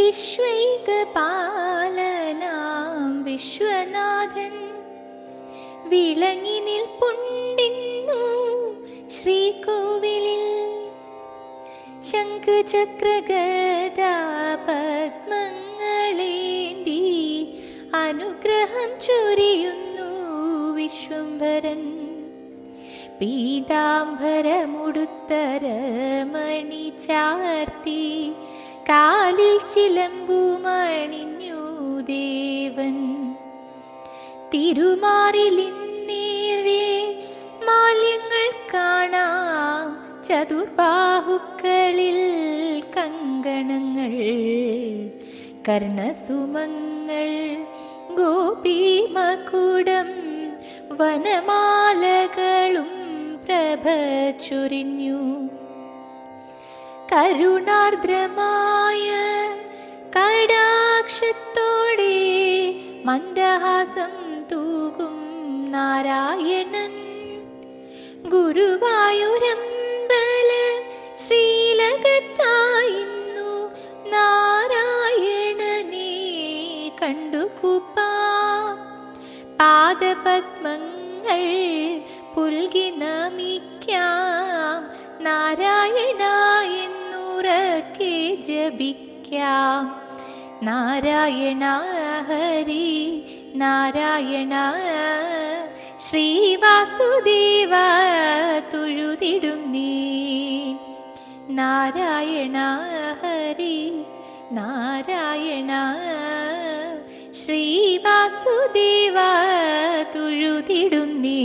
വിശ്വൈകപാലനാം വിശ്വനാഥൻ. വിളങ്ങി നിൽപ്പുണ്ടിന്നു ശ്രീകോവിലിൽ. ശംഖുചക്രഗദാപത്മങ്ങളേന്തി അനുഗ്രഹം ചൊരിയുന്നു വിശ്വംഭരൻ. പീതാംബരമുടുത്തരമണി ചാർത്തി കാലിൽ ചിലമ്പുമണിഞ്ഞു ദേവൻ. തിരുമാറിലിന്നേറെ മാല്യങ്ങൾ കാണാം. ചതുർബാഹുക്കളിൽ കങ്കണങ്ങൾ. കർണസുമങ്ങൾ ഗോപീമകുടം വനമാലകളും പ്രഭ ചൊരിഞ്ഞു കരുണാർദ്രമായ കടാക്ഷത്തോടെ മന്ദഹാസം തൂകും നാരായണൻ. ഗുരുവായൂരമ്പല ശ്രീലകത്തായിന്നു നാരായണനെ കണ്ടുകൂപ്പാം പാദപത്മങ്ങൾ പുൽകി നമിക്കാം ജപിക്കാം. നാരായണ ഹരി നാരായണ ശ്രീവാസുദേവ തുഴുതിടും നീ. നാരായണ ഹരി നാരായണ ശ്രീവാസുദേവ തുഴുതിടും നീ.